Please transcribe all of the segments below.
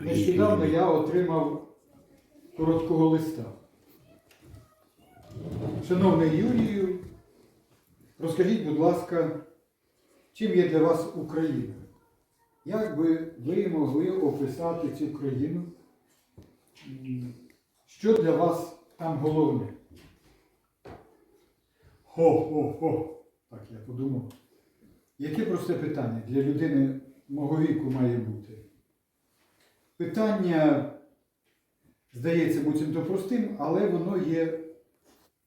Нещодавно я отримав короткого листа. Шановний Юрію, розкажіть, будь ласка, чим є для вас Україна? Як би ви могли описати цю країну? Що для вас там головне? Хо-хо-хо. Так я подумав. Яке просте питання для людини мого віку має бути? Питання здається буцімто простим, але воно є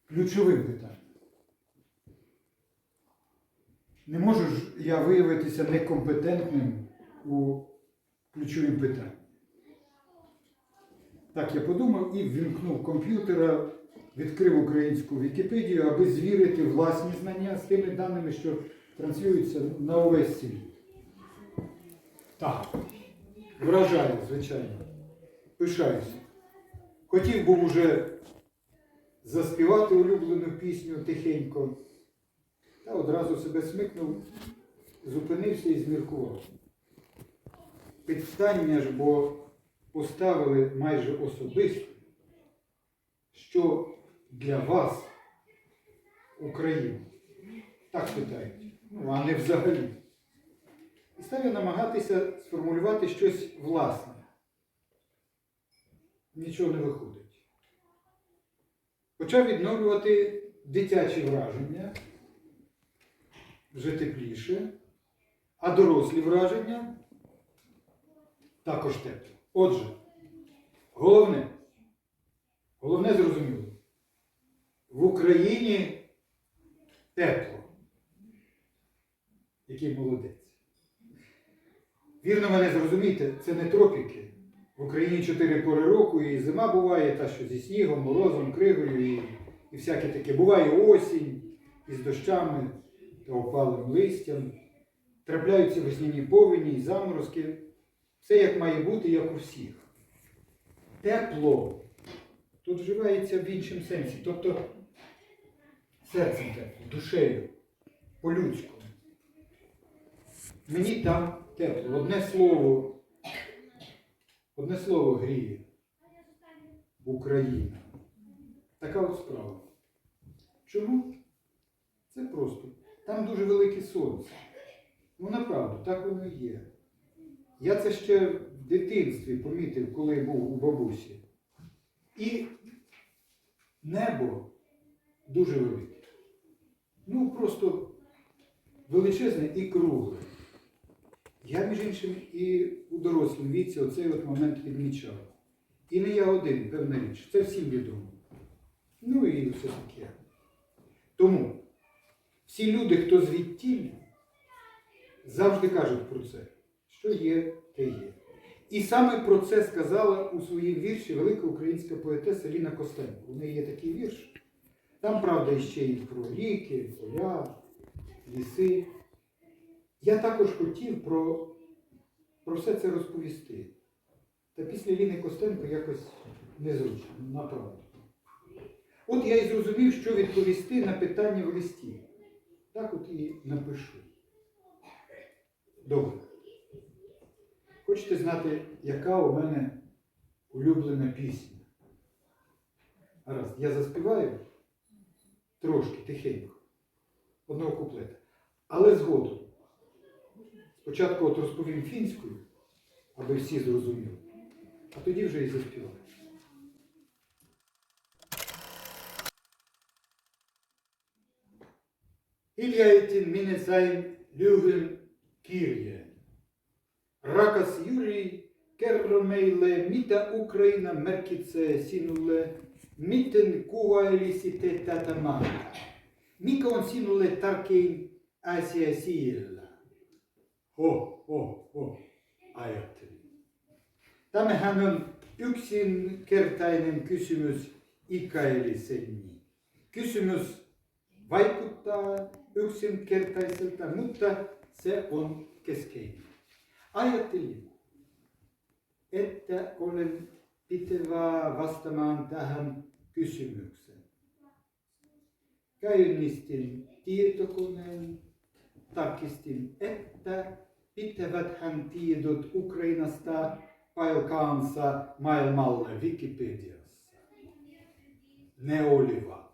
ключовим питанням. Не можу ж я виявитися некомпетентним у ключовім питанні. Так я подумав і ввімкнув комп'ютера, відкрив українську Вікіпедію, аби звірити власні знання з тими даними, що транслюються на увесь світ. Так. Вражає, звичайно. Пишаюся. Хотів був уже заспівати улюблену пісню тихенько, та одразу себе смикнув, зупинився і зміркував. Питання ж, бо поставили майже особисто, що для вас Україна. Так питають. Ну, а не взагалі. І став я намагатися сформулювати щось власне. Нічого не виходить. Почав відновлювати дитячі враження, вже тепліше, а дорослі враження також теплі. Отже, головне, головне зрозуміло, в Україні тепло. Який молодець. Вірно мене зрозумійте, це не тропіки. В Україні чотири пори року, і зима буває, та що зі снігом, морозом, кригою і, і всяке таке. Буває осінь із дощами та опалим листям. Трапляються весняні повені і заморозки. Все як має бути, як у всіх. Тепло тут вживається в іншому сенсі. Тобто серцем тепло, душею, по-людському. Мені там тепло. Одне слово, одне слово гріє. Україна. Така от справа. Чому? Це просто. Там дуже велике сонце. Ну, направду, так воно і є. Я це ще в дитинстві помітив, коли був у бабусі. І небо дуже велике. Ну, просто величезне і кругле. Я, між іншим, і у дорослому віці оцей от момент відмічав. І не я один, певна річ. Це всім відомо. Ну і все таке. Тому всі люди, хто звідтіль, завжди кажуть про це, що є, те є. І саме про це сказала у своїм вірші велика українська поетеса Ліна Костенко. У неї є такий вірш. Там, правда, ще і про ріки, поля, ліси. Я також хотів про, про все це розповісти. Та після Ліни Костенко якось незручно, направду. От я і зрозумів, що відповісти на питання в листі. Так от і напишу. Добре. Хочете знати, яка у мене улюблена пісня? Гаразд, я заспіваю трошки, тихенько, одного куплета. Але згодом. Спочатку от розповім фінською, аби всі зрозуміли, а тоді вже і міне sein Lügen Kirje. Rakas Jüri, kerro meille, mitä Ukraina merkitsee sinulle, miten kuvailisitte tätä maata? Mikä on sinulle tärkein asia siellä? Ho, ho, ho, ajattelin. Tämähän on yksinkertainen kysymys ikäiliseni. Kysymys vaikuttaa yksinkertaiselta, mutta se on keskeinen. Ajattelin, että olen pitävää vastaamaan tähän kysymyksen. Käynnistin tietokoneen, tarkistin, että pitäväthän tiedot Ukrainasta paikkaansa maailmalle Wikipediassa. Ne olivat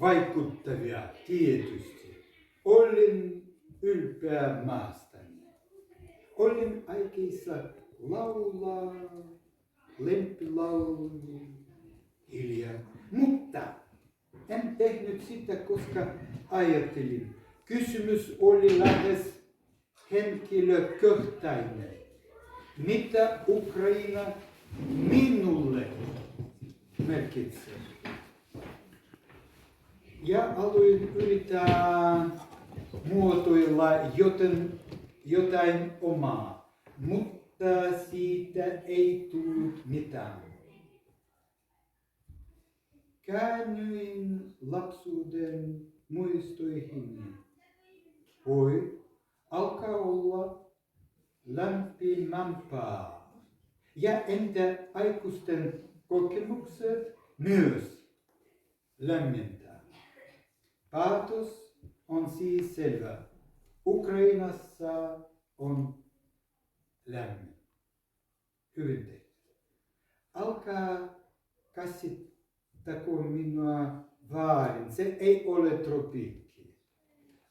vaikuttavia tietysti. Olin ylpeä maastani. Olin aikeissa laulaa lempilaulu hiljaa, mutta en tehnyt sitä, koska ajattelin. Kysymys oli lähes henkilökohtainen. Mitä Ukraina minulle merkitsee? Ja aloin yrittää muotoilla joten, jotain omaa, mutta siitä ei tullut mitään. Käännyin lapsuuden muistoihin. Voi alkaa olla lämpimämpää. Ja entä aikuisten kokemukset myös lämmentää. Päätös on siis selvä. Ukrainassa on lämmin. Hyvin tehty. Alkaa käsittäkö minua väärin. Se ei ole tropiikki.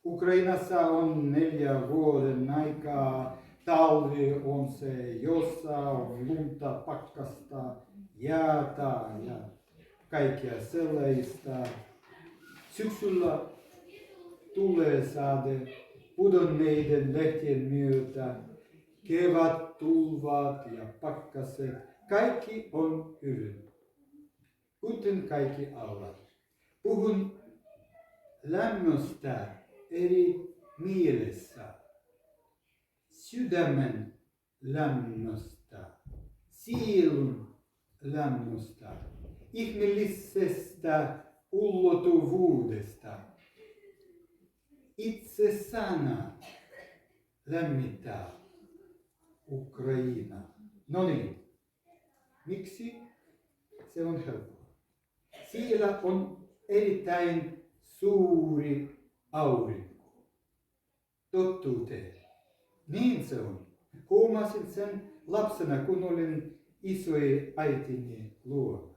Ukrainassa on neljä vuoden aikaa. Talvi on se, jossa on lunta, pakkasta, jäätä ja kaikkea sellaista. Syksyllä tulee sade pudonneiden lehtien myötä. Kevät, tulvat ja pakkaset. Kaikki on hyvin. Kuten kaikki alat. Puhun lämmöstä eri mielessä. Sydämen lämmöstä. Sielun lämmöstä. Ihmeellisestä ulottuvuudesta. Itse sana lämmittää Ukraina. No niin. Miksi? Se on helppoa. Siellä on erittäin suuri aurinko. Totuuteen. Niin se on. Huomasin sen lapsena, kun olin isoi äitini luona.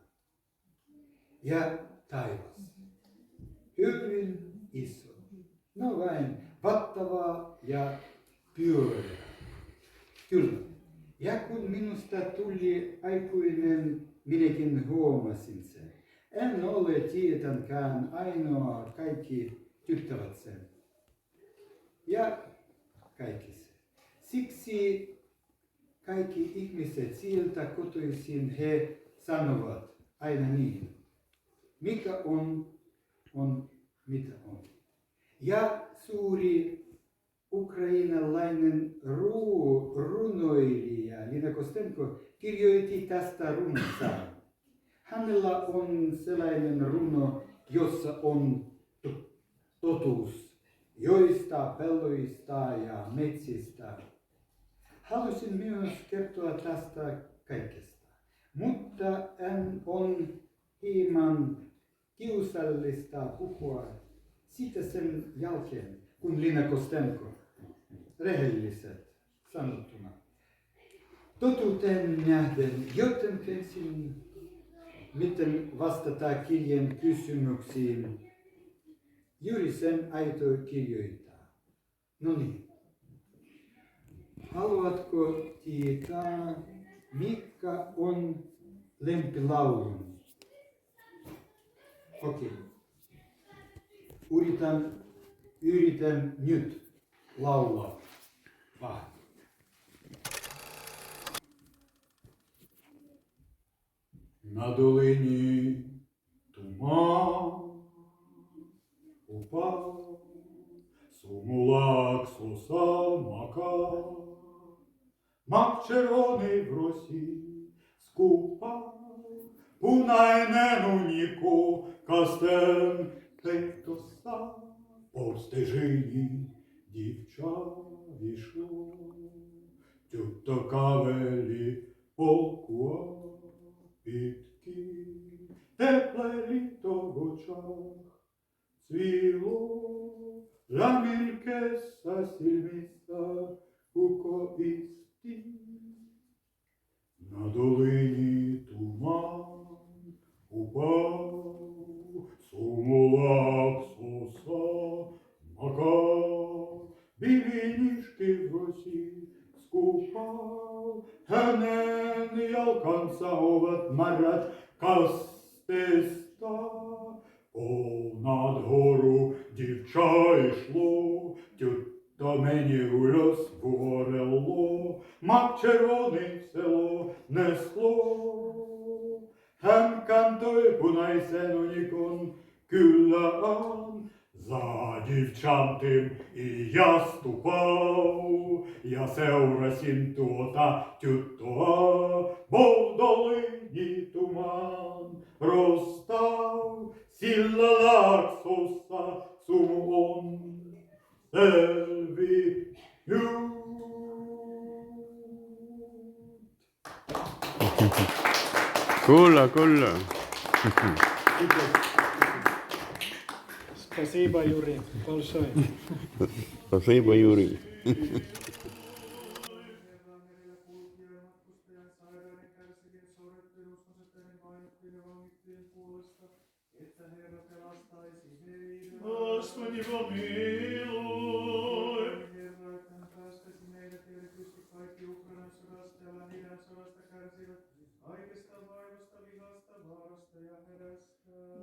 Ja taivas. Hyvin iso. No vain vattava ja pyöreä. Kyllä. Ja kun minusta tuli aikuinen, minäkin huomasin sen. En ole tietenkään ainoa, kaikki tyttävät sen. Ja kaikki se. Siksi kaikki ihmiset sieltä kotoisin, he sanovat aina niin. Mikä on, on mitä on. Ja suuri ukrainalainen ru, runoilija Lina Kostenko kirjoitti tästä runsaan. Hänellä on sellainen runo, jossa on totuus joista, pelloista ja metsistä. Halusin myös kertoa tästä kaikesta, mutta en on hieman kiusallista puhua siitä sen jälkeen, kun Lina Kostenko, rehelliset sanottuna. Totuuteen nähden, joten kensin, miten vastata kirjan kysymyksiin, juuri sen aito kirjoittaa. No niin. Haluatko tietää, mikä on lempilaulun? Okei. Okay. Yritän, yritän nyt laulaa vähän. На долині туман упав, сумулак соса мака, мак червоний в росі скупав, Пунайнену ніку кастен тектоса, по стежині дівча вішло, тютто кавелі полкуа. Підки тепле літо в цвіло жамільке сасільміса у коїсті. На долині туман упав, сумував соса, макав, білі ніжки в росі скупав, генен ялканца овет марять кастиста. Дівча йшло, тютто мені гульос говорило, мак червоний село несло. Hem кантує пунайсену нікон кюлаан, за дівчам тим і я ступав, я се урасін туота тютуа, бо в долині туман Ельві ют. Кула, кула. Спасибо, Юрий, большое. Спасибо, Юрій.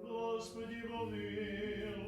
Господи, помилуй.